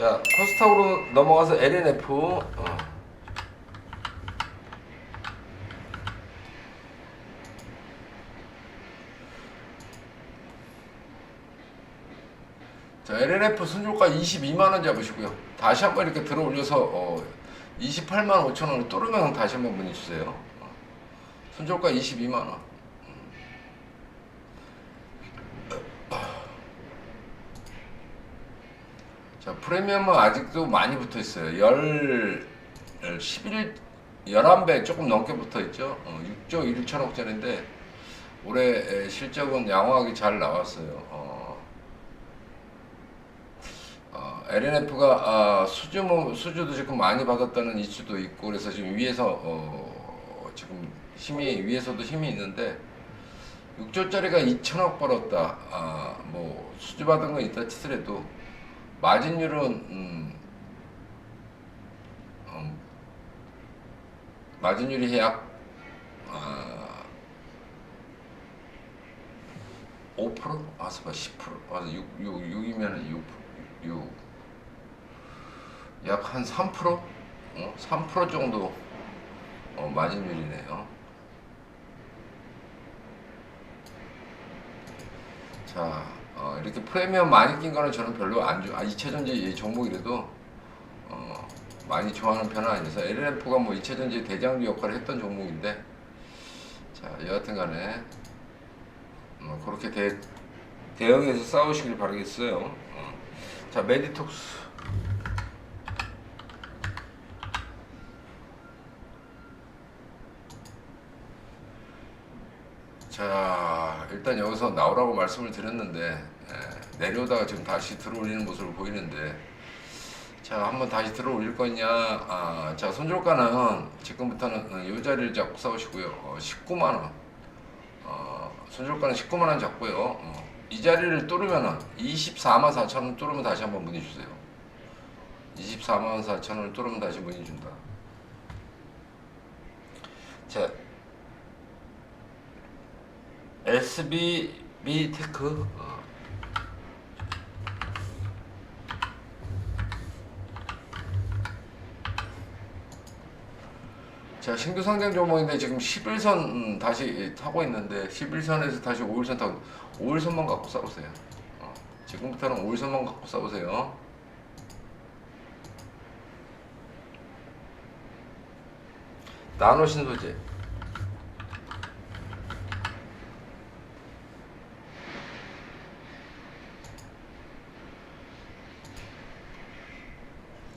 자, 코스닥으로 넘어가서 LNF. 어. 자, LNF 순조가 22만 원 잡으시고요. 다시 한번 이렇게 들어 올려서 어, 28만 5천 원을 뚫으면 다시 한번 문의 주세요. 어. 순조가 22만 원. 자, 프리미엄은 아직도 많이 붙어 있어요. 열, 11, 11배 조금 넘게 붙어 있죠. 어, 6조 1천억짜리인데, 올해 에, 실적은 양호하게 잘 나왔어요. 어, 어, LNF가 아, 수주, 뭐, 수주도 지금 많이 받았다는 이슈도 있고, 그래서 지금 위에서, 어, 지금 힘이, 위에서도 힘이 있는데, 6조짜리가 2천억 벌었다. 아, 뭐, 수주 받은 건 있다 치더라도, 마진율은 음, 음, 마진율이 약 아, 5%? 아서 봐 10%? 아서 6, 6, 6이면 6, 6. 약한 3%? 어? 3% 정도 어, 마진율이네요. 자, 어, 이렇게 프리미엄 많이 낀 거는 저는 별로 안 좋아. 아, 2차전지 이 종목이라도 어, 많이 좋아하는 편은 아니라서 LNF가 뭐 2차전지 대장주 역할을 했던 종목인데 자, 여하튼 간에 어, 그렇게 대, 대응해서 싸우시길 바라겠어요. 어. 자, 메디톡스. 자 일단 여기서 나오라고 말씀을 드렸는데 예, 내려오다가 지금 다시 들어올리는 모습을 보이는데 자 한번 다시 들어올릴 거냐? 아, 자 손절가는 지금부터는 이 자리를 잡고 싸우시고요. 어, 19만원. 어, 손절가는 19만원 잡고요. 어, 이 자리를 뚫으면은 24만 4천원 뚫으면 다시 한번 문의 주세요. 24만 4천원을 뚫으면 다시 문의 준다. 자 SBB 테크. 어. 자 신규 상장 종목인데 지금 11선 음, 다시 타고 있는데 11선에서 다시 5일선 타고 5일선만 갖고 싸우세요. 어, 지금부터는 5일선만 갖고 싸우세요. 나노 신소재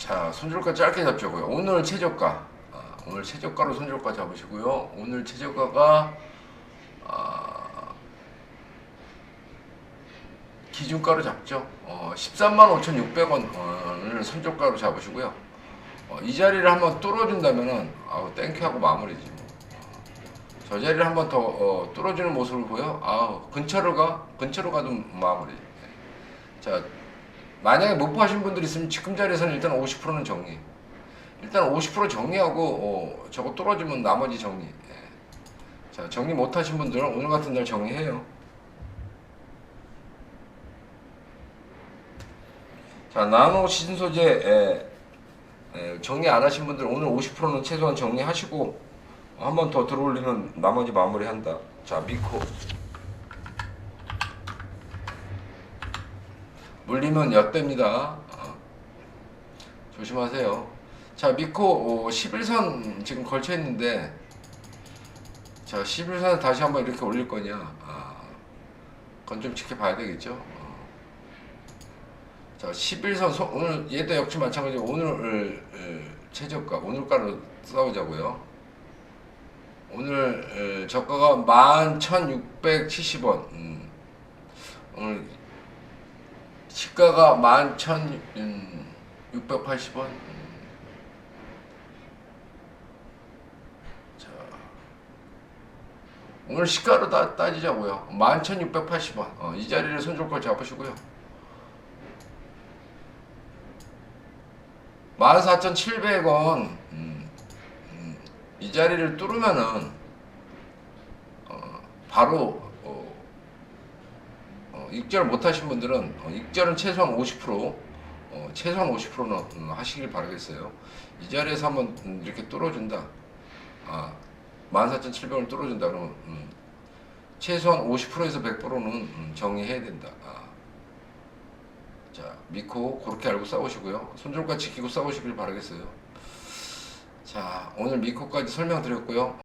자, 손절가 짧게 잡자고요. 오늘 최저가, 아, 오늘 최저가로 손절가 잡으시고요. 오늘 최저가가 아, 기준가로 잡죠. 어, 13만 5,600원을 손절가로 잡으시고요. 어, 이 자리를 한번 뚫어준다면은 아우 땡큐하고 마무리지. 뭐. 어, 저 자리를 한번 더 어, 뚫어주는 모습을 보여. 아우 근처로 가, 근처로 가도 마무리. 자. 만약에 못 파신 분들 있으면 지금 자리에서는 일단 50%는 정리. 일단 50% 정리하고 어, 저거 뚫어주면 나머지 정리. 예. 자 정리 못 하신 분들은 오늘 같은 날 정리해요. 자 나노 시즌 소재 예, 예, 정리 안 하신 분들 오늘 50%는 최소한 정리하시고 한 번 더 들어올리면 나머지 마무리한다. 자 미코. 물리면 엿됩니다. 어. 조심하세요. 자, 미코 어, 11선 지금 걸쳐 있는데 자, 11선을 다시 한번 이렇게 올릴 거냐? 아, 그건 좀 지켜봐야 되겠죠. 어. 자, 11선 소, 오늘 얘도 역시 마찬가지로 오늘 어, 최저가 오늘가로 싸우자고요. 오늘 어, 저가가 11,670원. 음, 오늘 시가가 11,680원. 자, 오늘 시가로 따, 따지자고요. 11,680원. 어, 이 자리를 손절가 잡으시고요. 14,700원. 음, 음, 이 자리를 뚫으면은 어, 바로 익절 못 하신 분들은 어, 익절은 최소한 50% 어, 최소한 50%는 음, 하시길 바라겠어요. 이 자리에서 한번 음, 이렇게 뚫어준다. 아, 14,700을 뚫어준다 그러면 음, 최소한 50%에서 100%는 음, 정리해야 된다. 아. 자, 믿고 그렇게 알고 싸우시고요. 손절가 지키고 싸우시길 바라겠어요. 자, 오늘 미코까지 설명드렸고요.